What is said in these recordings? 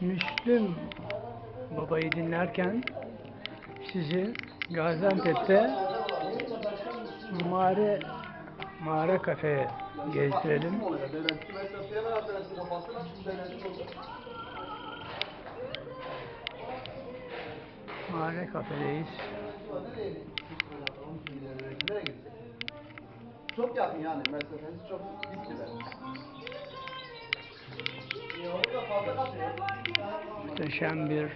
Müslüm babayı dinlerken sizi Gaziantep'te mağara, mağara kafeye gezdirelim. Mağara kafedeyiz. Çok yakın yani mesafeniz çok gitmiyor. Orada fazla kapıyor. Muhteşem bir dayı?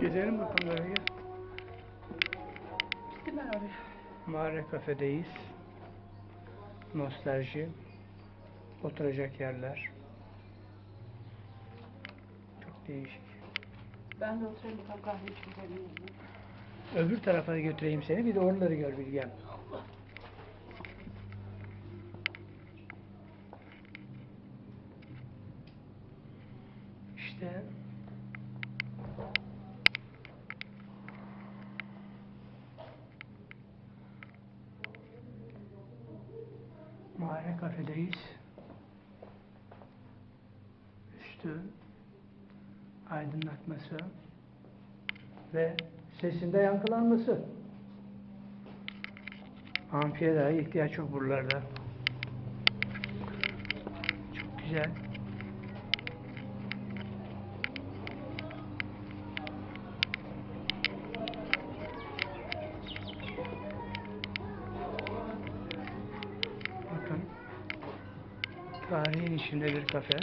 Gezelim bakalım böyle gel. Mağara kafedeyiz. Nostalji. Oturacak yerler. Değişik. Ben de oturayım bakalım kahve içip geleyim. Öbür tarafa götüreyim seni. Bir de oraları gör Bilgem. İşte Mağara kafedeyiz. Üstü aydınlatması ve sesinde yankılanması. Amfiye dahi ihtiyaç yok buralarda. Çok güzel. Bakın. Tarihin içinde bir kafe.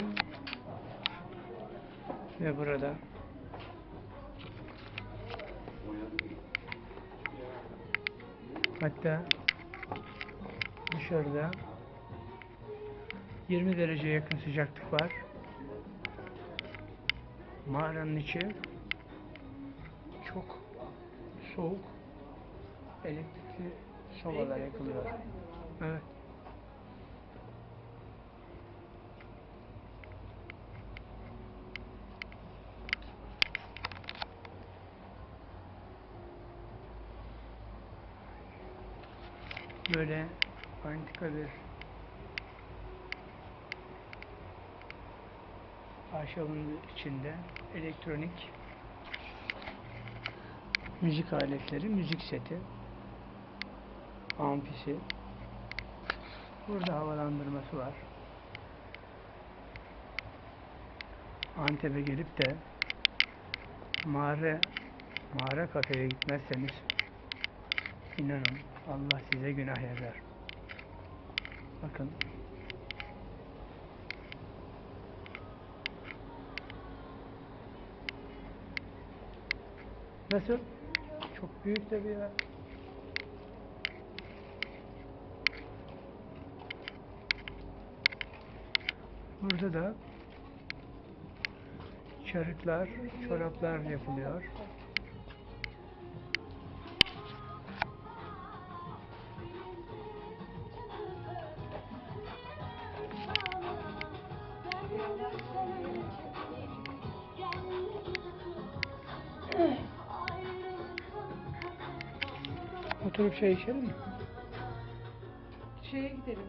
Ve burada Hatta dışarıda 20 derece yakın sıcaklık var. Mağaranın içi çok soğuk. Elektrikli sobalar yakılıyor. Evet. Böyle antika bir ahşabın içinde elektronik müzik aletleri, müzik seti, amfisi, burada havalandırması var. Antep'e gelip de mağara mağara kafeye gitmezseniz inanın Allah size günah yazar. Bakın Nasıl? Çok büyük tabii ya. Burada da çarıklar, çoraplar yapılıyor. Oturup çay içelim mi? Şeye gidelim.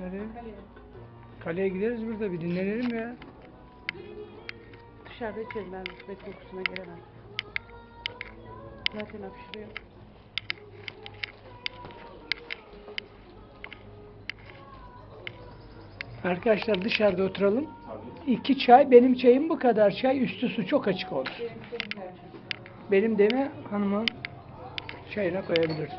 Nereye? Kaleye. Kaleye gideriz burada bir dinlenelim ya. Dışarıda içelim ben rütbet kokusuna gelemem. Zaten hapşırıyor. Arkadaşlar dışarıda oturalım. İki çay, benim çayım bu kadar çay, üstü su çok açık olur. Benim deme hanımın çayına koyabilirsin.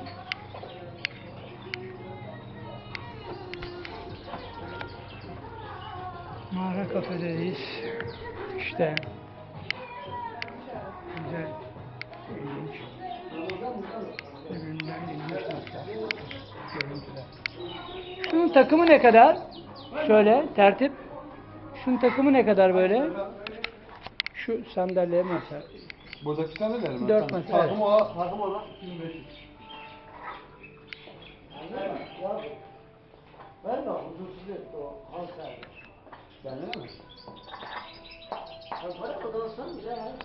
Mağara kafedeyiz. İşte güzel, ilginç. Üründen ilginç. Görüntüler. Şunun takımı ne kadar? Şöyle tertip. Şunun takımı ne kadar böyle? Şu sandalye masa. Buradaki sandalyeler mi? Dört evet. Takım olarak, takım olarak 2500. Ver bak huzursuz etti o halka. Ben öyle mi? Para mı kalsın bile?